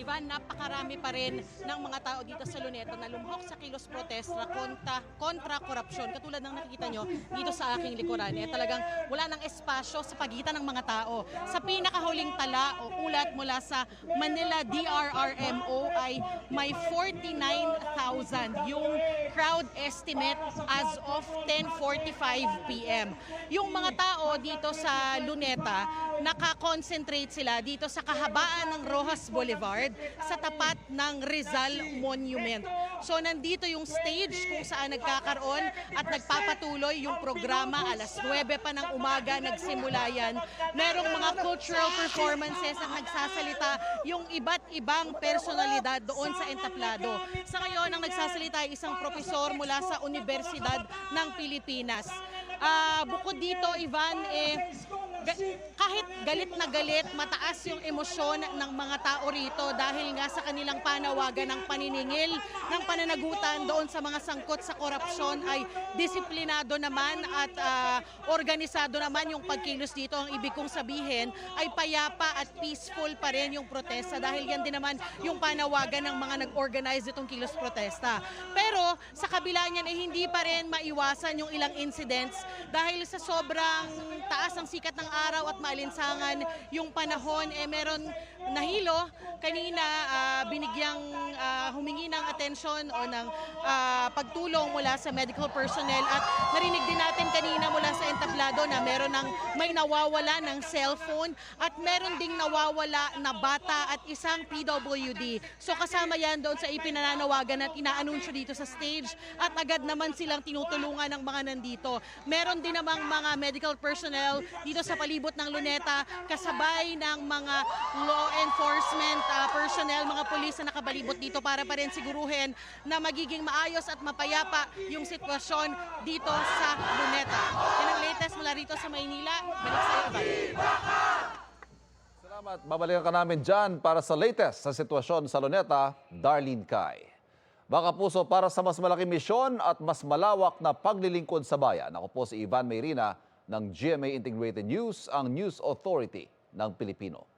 Ivan, napakarami pa rin ng mga tao dito sa Luneta na lumhok sa kilos protesta kontra, kontra korupsyon. Katulad ng nakikita nyo dito sa aking likuran. Eh, talagang wala ng espasyo sa pagitan ng mga tao. Sa pinakahuling tala o ulat mula sa Manila DRRMO ay may 49,000 yung crowd estimate as of 10.45 p.m. Yung mga tao dito sa Luneta, nakakonsentrate sila dito sa kahabaan ng Rojas Boulevard sa tapat ng Rizal Monument. So nandito yung stage kung saan nagkakaroon at nagpapatuloy yung programa alas 9 pa ng umaga nagsimula yan. Merong mga cultural performances ang nagsasalita yung iba't ibang personalidad doon sa entablado. Sa ngayon ang nagsasalita ay isang profesor mula sa Universidad ng Pilipinas. Ah, bukod dito, Ivan, eh, ga- kahit galit na galit, mataas yung emosyon ng mga tao rito dahil nga sa kanilang panawagan ng paniningil, ng pananagutan doon sa mga sangkot sa korupsyon ay disiplinado naman at ah, organisado naman yung pagkilos dito. Ang ibig kong sabihin ay payapa at peaceful pa rin yung protesta dahil yan din naman yung panawagan ng mga nag-organize itong kilos protesta. Pero sa kabila niyan ay hindi pa rin maiwasan yung ilang incidents dahil sa sobrang taas ng sikat ng araw at maalinsangan yung panahon eh meron nahilo. Kanina ah, binigyang ah, humingi ng atensyon o ng ah, pagtulong mula sa medical personnel at narinig din natin kanina mula sa entablado na meron ng may nawawala ng cellphone at meron ding nawawala na bata at isang PWD. So kasama yan doon sa ipinananawagan at inaanunsyo dito sa stage at agad naman silang tinutulungan ng mga nandito. Meron din namang mga medical personnel dito sa palibot ng Luneta kasabay ng mga law enforcement ah, personnel, mga pulis na nakabalibot dito para pa rin siguruhin na magiging maayos at mapayapa yung sitwasyon dito sa Luneta. Yan ang latest mula rito sa Maynila. Balik sa iyo. Salamat. Babalikan ka namin dyan para sa latest sa sitwasyon sa Luneta, Darlene Kai. Baka puso para sa mas malaking misyon at mas malawak na paglilingkod sa bayan. Ako po si Ivan Mayrina ng GMA Integrated News, ang News Authority ng Pilipino.